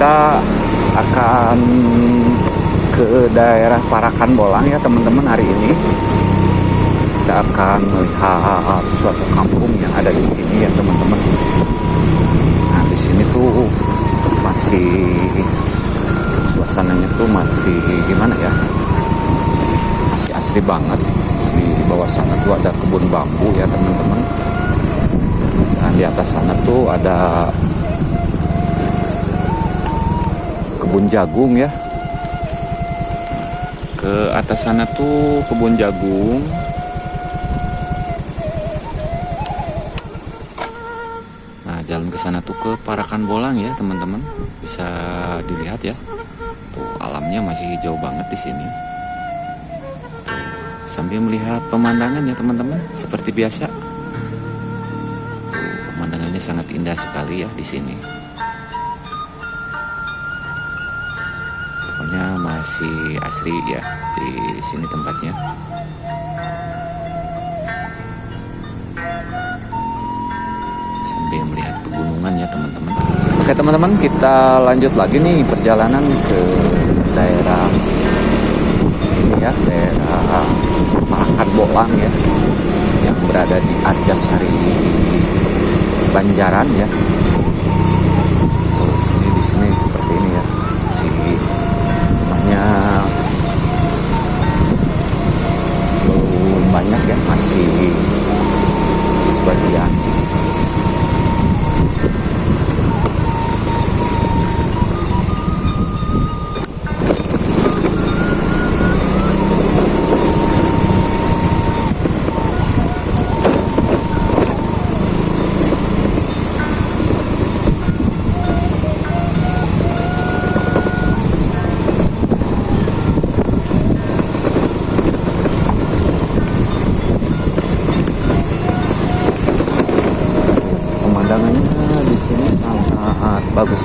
kita akan ke daerah Parakan Bolang ya teman-teman hari ini. Kita akan melihat suatu kampung yang ada di sini ya teman-teman. Nah di sini tuh masih suasananya tuh masih gimana ya? Masih asri banget. Di bawah sana tuh ada kebun bambu ya teman-teman. Dan di atas sana tuh ada kebun jagung ya. Ke atas sana tuh kebun jagung. Nah jalan ke sana tuh ke Parakan Bolang ya teman-teman. Bisa dilihat ya. Tuh alamnya masih hijau banget di sini. Tuh, sambil melihat pemandangan ya teman-teman. Seperti biasa. Pemandangannya sangat indah sekali ya di sini masih asri ya di sini tempatnya. Sambil melihat pegunungan ya teman-teman. Oke teman-teman kita lanjut lagi nih perjalanan ke daerah ini ya daerah Parakan Bolang ya yang berada di Arjasari Banjaran ya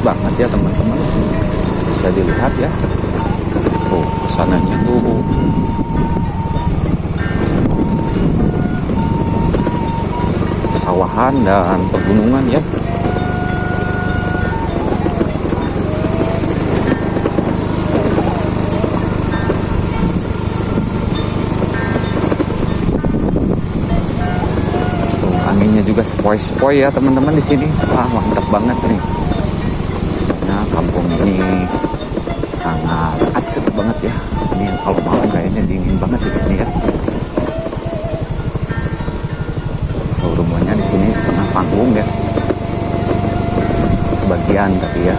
banget ya teman-teman bisa dilihat ya tuh ke sananya tuh pesawahan dan pegunungan ya Tuh, anginnya juga sepoi-sepoi ya teman-teman di sini. Wah, mantap banget nih. Kampung ini sangat asik banget ya. Ini kalau malam kayaknya dingin banget di sini ya. Tuh, rumahnya di sini setengah panggung ya. Sebagian tapi ya.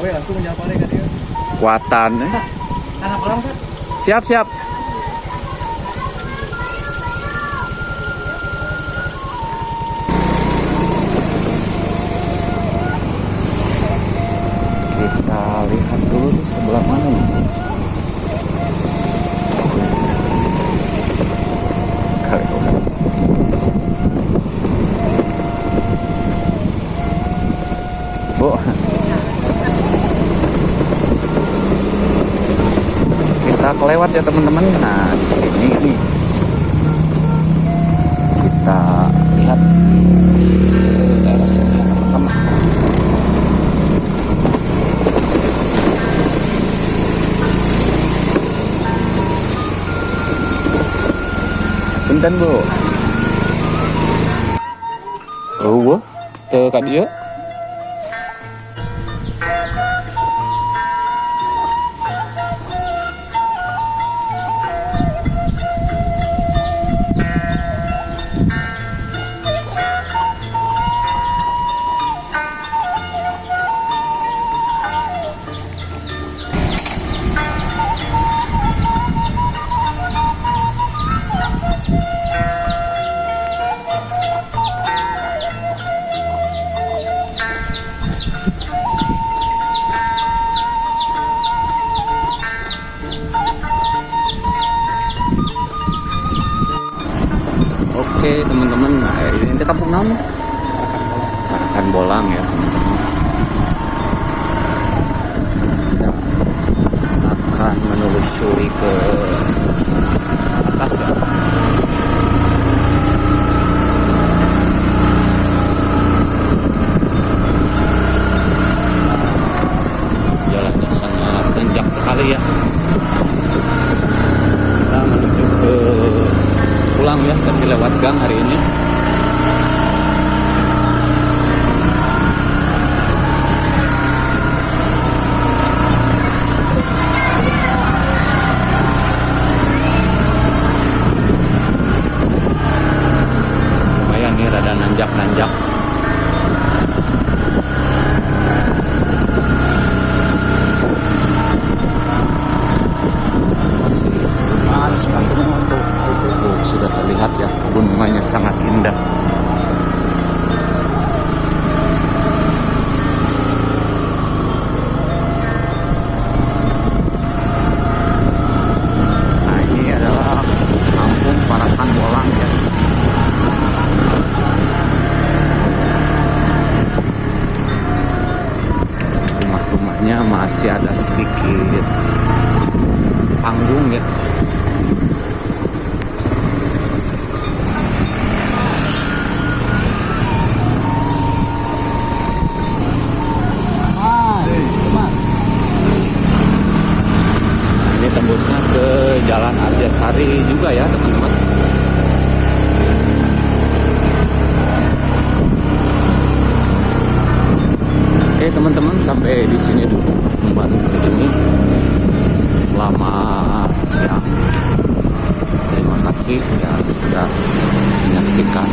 Gawe langsung menyapa kan dia Kuatan eh. anak orang Siap, siap. Kelewat ya teman-teman nah di sini nih kita lihat daerah sini bu Oh. Ke dia. Kampung naon? Parakan Bolang ya teman-teman. Kita akan menelusuri ke atas ya. Jalannya sangat nanjak sekali ya. Kita menuju ke pulang ya, tapi lewat gang hari ini. lumayan nih rada nanjak-nanjak masih banget tuh, tuh sudah terlihat ya gunungannya sangat indah nah ini adalah kampung Parakan Bolang ya rumah-rumahnya masih ada sedikit panggung ya Nah, ini tembusnya ke Jalan Arjasari juga ya teman-teman teman-teman sampai di sini dulu pertemuan ini. Selamat siang. Terima kasih yang sudah menyaksikan